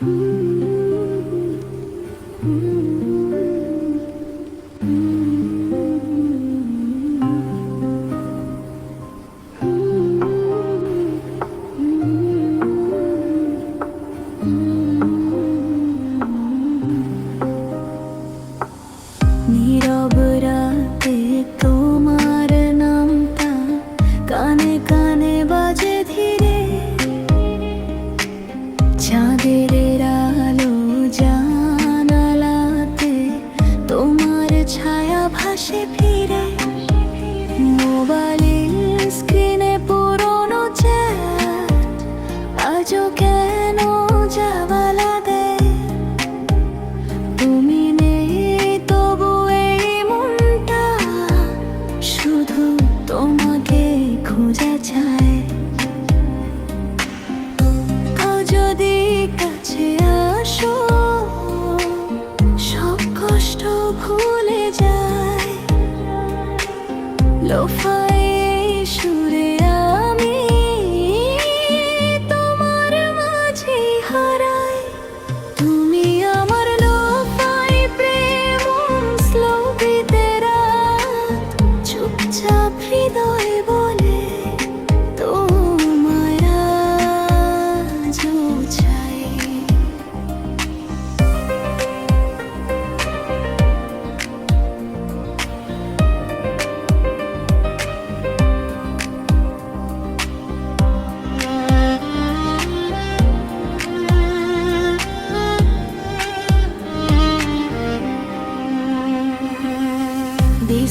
Mm-hmm. Mm-hmm. ছায়া ভাসে ফিরে। মোবাইল স্ক্রিনে পুরনো চ্যাট আজও কষ্ট ভুলে যায়। লোফাই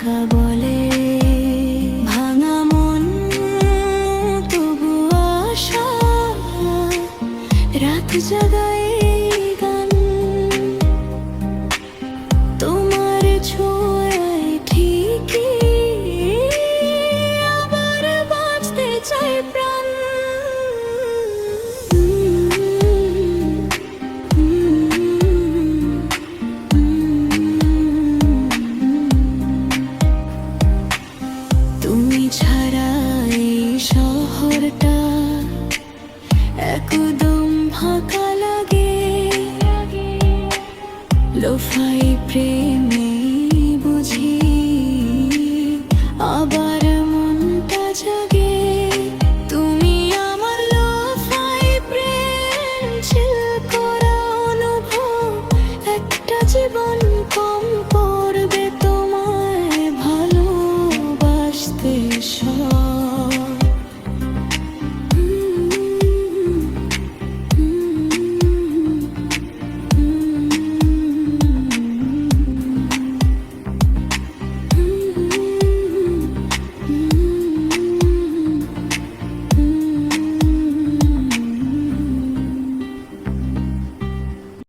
একা বলে ভাঙা মন রাত জাগায় একদম ফাঁকা লাগে। লোফাই প্রেমে বুঝি, আবার মনটা জাগে। তুমি আমার লোফাই প্রেম ছিল করা অনুভব, একটা জীবন